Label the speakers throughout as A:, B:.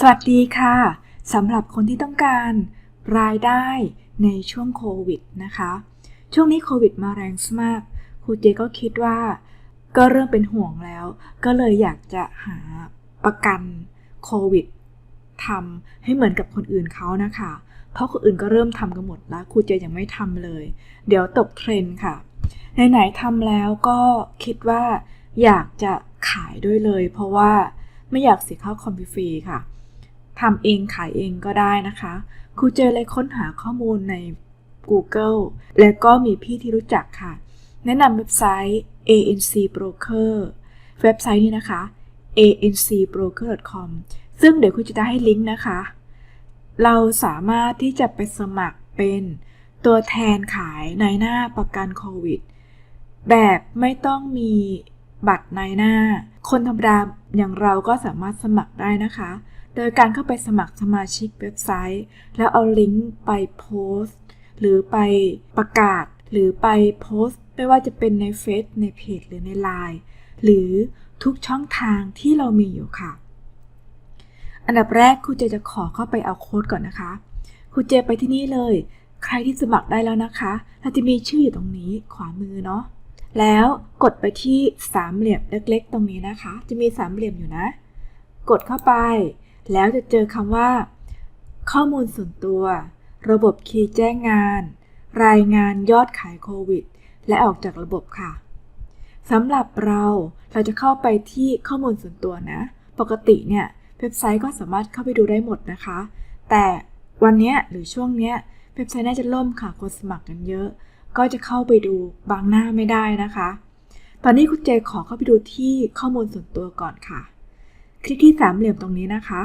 A: สวัสดีค่ะสำหรับคนที่ต้องการรายได้ในช่วงโควิดนะคะ ช่วงนี้โควิดมาแรงมากครูเจก็คิดว่า ก็เริ่มเป็นห่วงแล้ว ก็เลยอยากจะหาประกันโควิดทำให้เหมือนกับคนอื่นเขานะคะ เพราะคนอื่นก็เริ่มทำกันหมดแล้วครูเจยังไม่ทำเลย เดี๋ยวตกเทรนด์ค่ะไหนๆทำแล้วก็คิดว่าอยากจะขายด้วยเลย เพราะว่าไม่อยากเสียค่าคอมพิฟรีค่ะ ทำเองขายเองก็ได้นะคะครูเจอเลยค้นหาข้อมูลใน Google และก็มีพี่ที่รู้จักค่ะ แนะนำเว็บไซต์ ANC Broker เว็บไซต์นี้นะคะ ancbroker.com ซึ่งเดี๋ยวคุณจะได้ให้ลิงก์นะคะ เราสามารถที่จะไปสมัครเป็นตัวแทนขายในหน้าประกันโควิด แบบไม่ต้องมีบัตรในหน้า คนธรรมดาอย่างเราก็สามารถสมัครได้นะคะ โดยการเข้าไปสมัครสมาชิกเว็บไซต์ แล้วเอาลิงก์ไปโพสต์ หรือไปประกาศ หรือไปโพสต์ ไม่ว่าจะเป็นในเฟซในเพจหรือในไลน์หรือทุกช่องทางที่เรามีอยู่ค่ะ อันดับแรกครูเจจะขอเข้าไปเอาโค้ดก่อนนะคะครูเจไปที่นี่เลย ใครที่สมัครได้แล้วนะคะเราจะมีชื่ออยู่ตรงนี้ขวามือเนาะแล้วกดไปที่สามเหลี่ยมเล็กๆ ตรงนี้นะคะ จะมีสามเหลี่ยมอยู่นะ กดเข้าไป แล้วจะเจอคำว่า ข้อมูลส่วนตัว ระบบคีย์แจ้งงาน รายงานยอดขายโควิด และออกจากระบบค่ะสำหรับเราเราจะเข้าไปที่ข้อมูลส่วนตัวนะ ปกติเนี่ยเว็บไซต์ก็สามารถเข้าไปดูได้หมดนะคะ แต่วันนี้หรือช่วงนี้เว็บไซต์น่าจะล่มค่ะคนสมัครกันเยอะ ก็จะเข้าไปดูบางหน้าไม่ได้นะคะ ตอนนี้คุณเจขอเข้าไปดูที่ข้อมูลส่วนตัวก่อนค่ะ คลิกที่สามเหลี่ยมตรงนี้นะคะ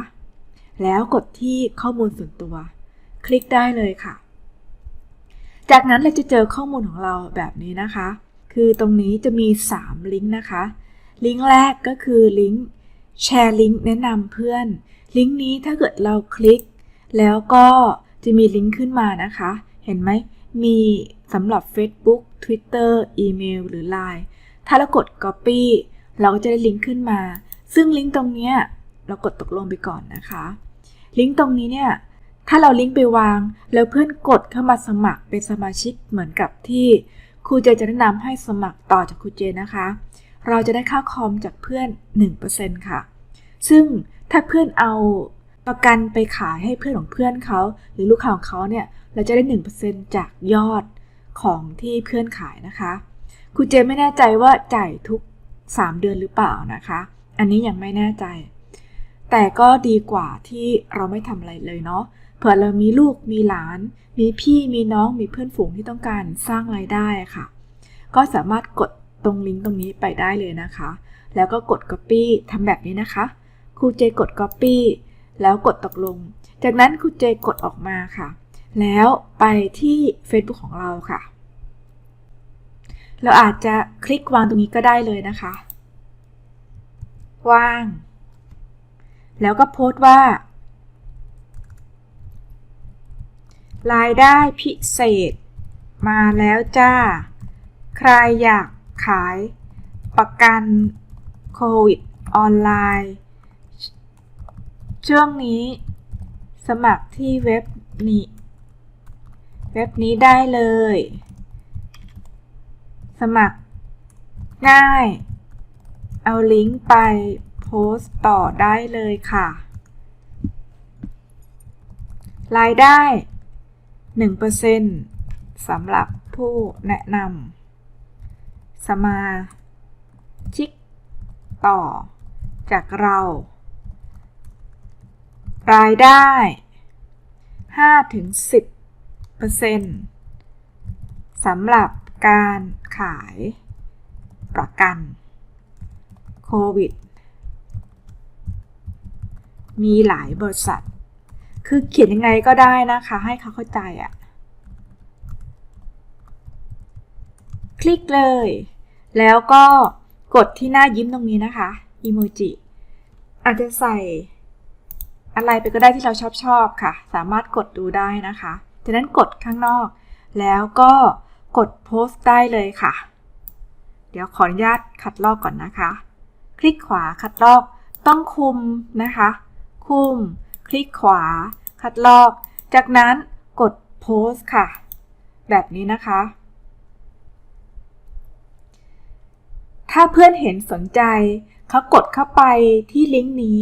A: แล้วกดที่ข้อมูลส่วนตัว คลิกได้เลยค่ะ จากนั้นเราจะเจอข้อมูลของเราแบบนี้นะคะ คือตรงนี้จะมี 3 ลิงก์นะคะ ลิงก์แรกก็คือลิงก์แชร์ลิงก์แนะนำเพื่อน ลิงก์นี้ถ้าเกิดเราคลิก แล้วก็จะมีลิงก์ขึ้นมานะคะ เห็นไหม มีสำหรับ Facebook Twitter อีเมลหรือ Line ถ้าเรากด Copy เราก็จะได้ลิงก์ขึ้นมา ซึ่งลิงก์ตรงนี้เรากดตกลงไปก่อนนะคะ ลิงก์ตรงนี้เนี่ย ถ้าเราลิงก์ไปวาง แล้วเพื่อนกดเข้ามาสมัครเป็นสมาชิกเหมือนกับที่ครูเจจะแนะนำให้สมัครต่อจากครูเจนะคะ เราจะได้ค่าคอมจากเพื่อน 1%ค่ะ ซึ่งถ้าเพื่อนเอาประกันไปขายให้เพื่อนของเพื่อนเขา หรือลูกค้าของเขาเนี่ย เราจะได้ 1%จากยอดของที่เพื่อนขายนะคะครูเจไม่แน่ใจว่าจ่ายทุก 3 เดือนหรือเปล่านะคะ อันนี้ยังไม่แน่ใจ แต่ก็ดีกว่าที่เราไม่ทำอะไรเลยเนาะเผื่อเรามีลูกมีหลาน มีพี่มีน้องมีเพื่อนฝูงที่ต้องการสร้างรายได้ค่ะ ก็สามารถกดตรงลิงก์ตรงนี้ไปได้เลยนะคะ แล้วก็กด Copy ทำแบบนี้นะคะครูเจกด Copy แล้วกดตกลง จากนั้นครูเจกดออกมาค่ะ แล้วไปที่ Facebook ของเราค่ะ เราอาจจะคลิกวางตรงนี้ก็ได้เลยนะคะ วาง แล้วก็โพสต์ว่ารายได้พิเศษ มาแล้วจ้า ใครอยากขายประกันโควิดออนไลน์ ช่วงนี้สมัครที่เว็บนี้ เว็บนี้ได้เลย สมัครง่าย เอาลิงก์ไปโพสต์ต่อได้เลยค่ะ รายได้ 1%สำหรับผู้แนะนำสมาชิกต่อจากเรา รายได้ 5-10%สำหรับการขายประกัน โควิด มีหลายบริษัท คือเขียนยังไงก็ได้นะคะ ให้เขาเข้าใจอะ่ะ คลิกเลย แล้วก็กดที่หน้ายิ้มตรงนี้นะคะอีโมจิอาจจะใส่อะไรไปก็ได้ที่เราชอบชอบค่ะ สามารถกดดูได้นะคะจากนั้นกดข้างนอก แล้วก็กดโพสต์ได้เลยค่ะ เดี๋ยวขออนุญาตคัดลอกก่อนนะคะ คลิกขวาคัดลอก ต้องคุมนะคะ คุม คลิกขวา คัดลอก จากนั้นกดโพสค่ะ แบบนี้นะคะ ถ้าเพื่อนเห็นสนใจเขากดเข้าไปที่ลิงก์นี้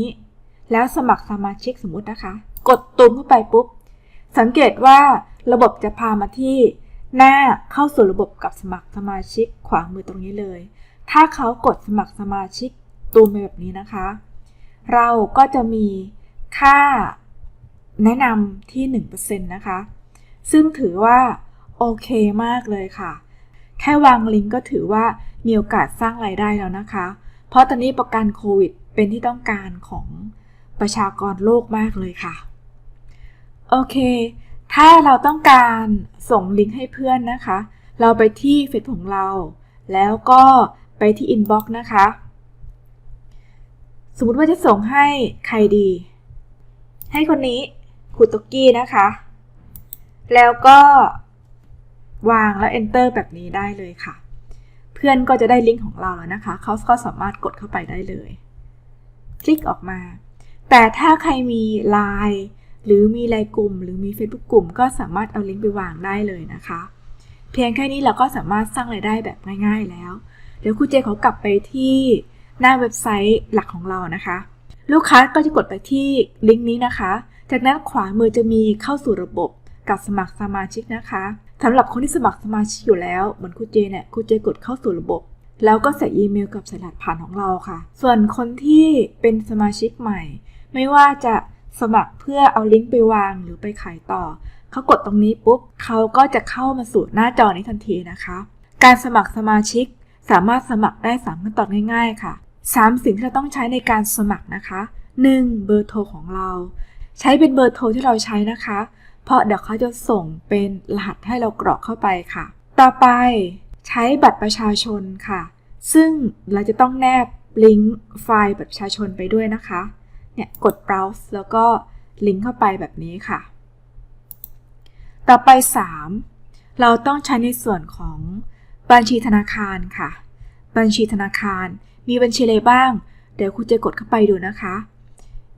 A: แล้วสมัครสมาชิกสมมตินะคะ กดตุ่มเข้าไปปุ๊บ สังเกตว่าระบบจะพามาที่หน้าเข้าสู่ระบบกับสมัครสมาชิกขวามือตรงนี้เลย ถ้าเขากดสมัครสมาชิก ตูมไปแบบนี้นะคะ เราก็จะมีค่าแนะนำที่ 1%นะคะ ซึ่งถือว่าโอเคมากเลยค่ะ แค่วางลิงก์ก็ถือว่ามีโอกาสสร้างรายได้แล้วนะคะ เพราะตอนนี้ประกันโควิดเป็นที่ต้องการของประชากรโลกมากเลยค่ะ โอเค ถ้าเราต้องการส่งลิงก์ให้เพื่อนนะคะ เราไปที่เฟซของเรา แล้วก็ไปที่ Inbox นะคะ สมมติว่าจะส่งให้ใครดี ให้คนนี้คุโตกี้นะคะ แล้วก็วางแล้ว Enter แบบนี้ได้เลยค่ะ เพื่อนก็จะได้ลิงก์ของเราแล้วนะคะ เขาก็สามารถกดเข้าไปได้เลย คลิกออกมา แต่ถ้าใครมี Line หรือมีไลน์กลุ่ม หรือมี Facebook กลุ่ม ก็สามารถเอาลิงก์ไปวางได้เลยนะคะ เพียงแค่นี้เราก็สามารถสร้างรายได้แบบง่าย ๆแล้ว เดี๋ยวครูเจเขากลับไปที่ หน้าเว็บไซต์หลักของเรานะคะ ลูกค้าก็จะกดไปที่ลิงก์นี้นะคะ จากนั้นขวามือจะมีเข้าสู่ระบบกับสมัครสมาชิกนะคะสำหรับคนที่สมัครสมาชิกอยู่แล้วเหมือนครูเจเนี่ยครูเจกดเข้าสู่ระบบ แล้วก็ใส่อีเมลกับสายรหัสผ่านของเราค่ะ ส่วนคนที่เป็นสมาชิกใหม่ ไม่ว่าจะสมัครเพื่อเอาลิงก์ไปวางหรือไปขายต่อ เขากดตรงนี้ปุ๊บเขาก็จะเข้ามาสู่หน้าจอนี้ทันทีนะคะ การสมัครสมาชิกสามารถสมัครได้3ขั้นตอนง่าย ๆ ค่ะ 3 สิ่งที่เราต้องใช้ในการสมัครนะคะ 1. เบอร์โทรของเรา ใช้เป็นเบอร์โทรที่เราใช้นะคะ เพราะเดี๋ยวเขาจะส่งเป็นรหัสให้เรากรอกเข้าไปค่ะ ต่อไปใช้บัตรประชาชนค่ะ ซึ่งเราจะต้องแนบลิงก์ไฟล์บัตรประชาชนไปด้วยนะคะ เนี่ยกด browse แล้วก็ลิงก์เข้าไปแบบนี้ค่ะ ต่อไป 3 เราต้องใช้ในส่วนของบัญชีธนาคารค่ะ บัญชีธนาคาร มีบัญชีอะไรบ้าง เดี๋ยวครูจะกดเข้าไปดูนะคะ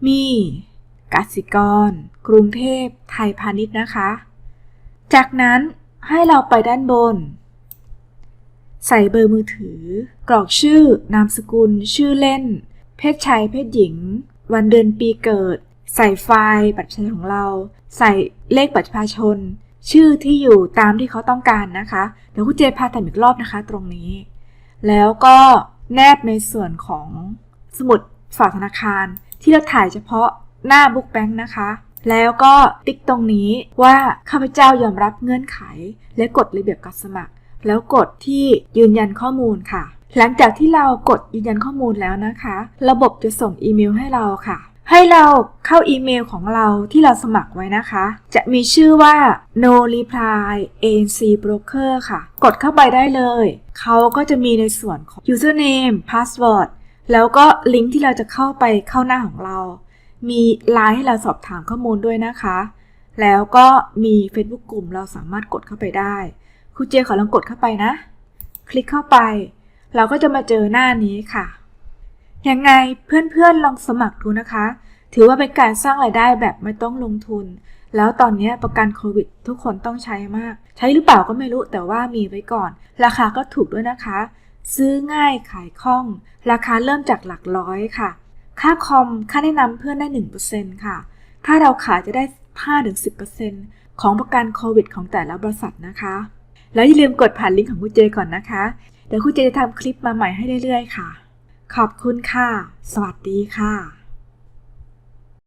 A: มีกสิกร กรุงเทพ ไทยพาณิชย์นะคะ จากนั้นให้เราไปด้านบน ใส่เบอร์มือถือ กรอกชื่อ นามสกุล ชื่อเล่น เพศชาย เพศหญิง วันเดือนปีเกิด ใส่ไฟล์บัตรประชาชนของเรา ใส่เลขบัตรประชาชน ชื่อที่อยู่ตามที่เขาต้องการนะคะ เดี๋ยวคุณเจพาทำอีกรอบนะคะ ตรงนี้ แล้วก็ แนบในส่วนของสมุดฝากธนาคาร ที่เราถ่ายเฉพาะหน้าบุ๊กแบงค์นะคะ แล้วก็ติ๊กตรงนี้ว่าข้าพเจ้ายอมรับเงื่อนไข และกดระเบียบการสมัคร แล้วกดที่ยืนยันข้อมูลค่ะ หลังจากที่เรากดยืนยันข้อมูลแล้วนะคะ ระบบจะส่งอีเมลให้เราค่ะ ให้เราเข้าอีเมลของเราที่เราสมัครไว้นะคะ จะมีชื่อว่า no reply ANC broker ค่ะ กดเข้าไปได้เลย เขาก็จะมีในส่วนของ username password แล้วก็ลิงก์ที่เราจะเข้าไปเข้าหน้าของเรา มีไลน์ให้เราสอบถามข้อมูลด้วยนะคะ แล้วก็มี Facebook กลุ่มเราสามารถกดเข้าไปได้ครูเจขอลองกดเข้าไปนะ คลิกเข้าไป เราก็จะมาเจอหน้านี้ค่ะ ยังไงเพื่อนๆลองสมัครดูนะคะ ถือว่าเป็นการสร้างรายได้แบบไม่ต้องลงทุน แล้วตอนนี้ประกันโควิด ทุกคนต้องใช้มาก ใช้หรือเปล่าก็ไม่รู้แต่ว่ามีไว้ก่อน ราคาก็ถูกด้วยนะคะ ซื้อง่ายขายคล่อง ราคาเริ่มจากหลักร้อยค่ะ ค่าคอมค่าแนะนำเพื่อนได้ 1%ค่ะ ถ้าเราขายจะได้ 5-10%ของประกันโควิด ของแต่ละบริษัทนะคะ แล้วอย่าลืมกดผ่านลิงก์ของคุณเจก่อนนะคะ เดี๋ยวคุณเจจะทำคลิปมาใหม่ให้เรื่อยๆ ค่ะ ขอบคุณค่ะ สวัสดีค่ะ